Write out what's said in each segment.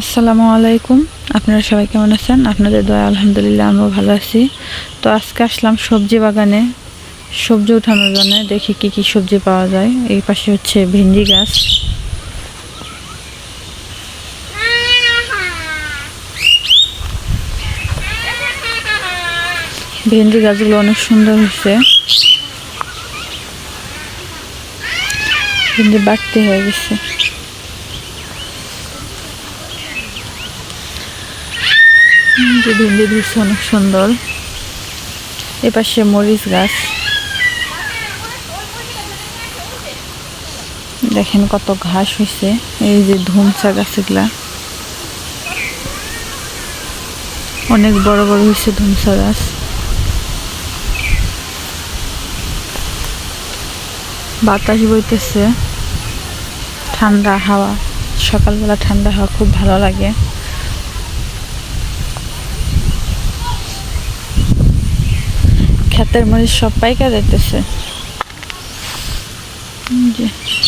আসসালামু আলাইকুম। আপনারা সবাই কেমন আছেন? আপনাদের দয়া, আলহামদুলিল্লাহ, আমিও ভালো আছি। তো আজকে আসলাম সবজি বাগানে, সবজি উঠানোর জন্য। দেখি কি কি সবজি পাওয়া যায়। এই পাশে হচ্ছে ভেন্ডি গাছ। ভেন্ডি গাছগুলো অনেক সুন্দর হয়েছে। ভেন্ডি বাড়তি হয়ে গেছে। যে ভেন্ডি ধরছে অনেক সুন্দর। এপাশে মরিচ গাছ। দেখেন কত ঘাস হয়েছে এই যে ধুমসা গাছ এগুলা অনেক বড় বড় হয়েছে ধুমসা গাছ। বাতাস বইতেছে। ঠান্ডা হাওয়া, সকালবেলা ঠান্ডা হাওয়া খুব ভালো লাগে। ক্ষেতের মধ্যে সব পাইকা যাইতেছে।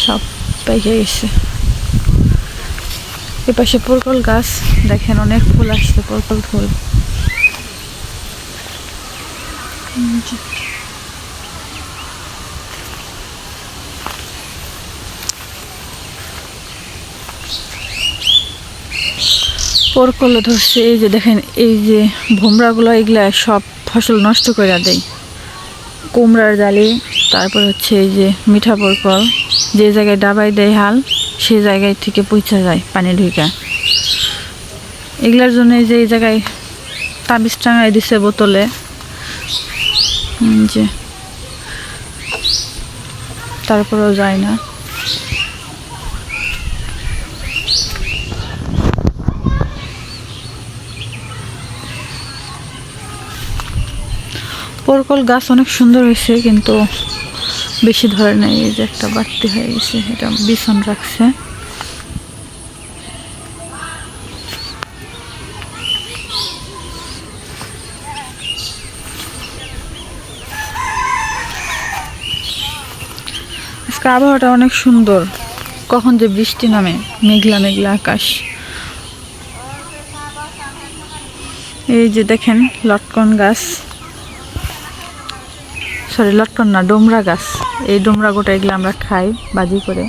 সব পাইকা গেছে। এ পাশে পরকল গাছ, দেখেন অনেক ফুল আসছে পরকল ফুল। পরকল ধরছে, এই যে দেখেন, এই যে ভোমরাগুলো, এগুলা সব ফসল নষ্ট করে দেয়। কুমড়ার জালি তারপর হচ্ছে এই যে মিঠা পরকল যে জায়গায় ডাবাই দেয় হাল, সে জায়গায় থেকে পৌঁছা যায় পানি ঢুকা এগুলার জন্য যে এই জায়গায় তাবিজ টাঙাই দিছে বোতলে। যে তারপরেও যায় না। পরকল গাছ অনেক সুন্দর হয়েছে, কিন্তু বেশি ধরে নাই, এই যে একটা বাড়তি হয়ে গেছে, এটা বিছন রাখছে। আবহাওয়াটা অনেক সুন্দর। কখন যে বৃষ্টি নামে, মেঘলা মেঘলা আকাশ। এই যে দেখেন, লটকন গাছ। সরি লটকন না, ডোমরা গাছ। এই ডোমরা গোটা এগুলো আমরা খাই, বাজি করে।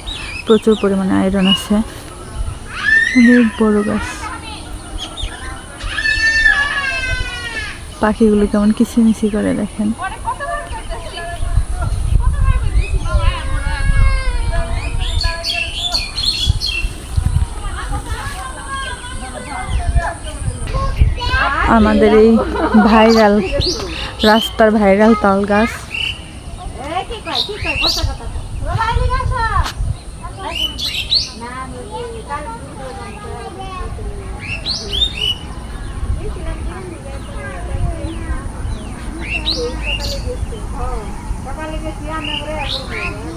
প্রচুর পরিমাণে আয়রন আছে। অনেক বড় গাছ। পাখিগুলো কেমন কিচিমিচি করে দেখেন। আমাদের এই ভাইরাল, রাস্তার ভাইরাল তাল গাছ। কি কয় কি কয় কথা কথা বাবা আমি আসা না আমি কাল সকালে গেছি হ্যাঁ সকালে গেছি আমরা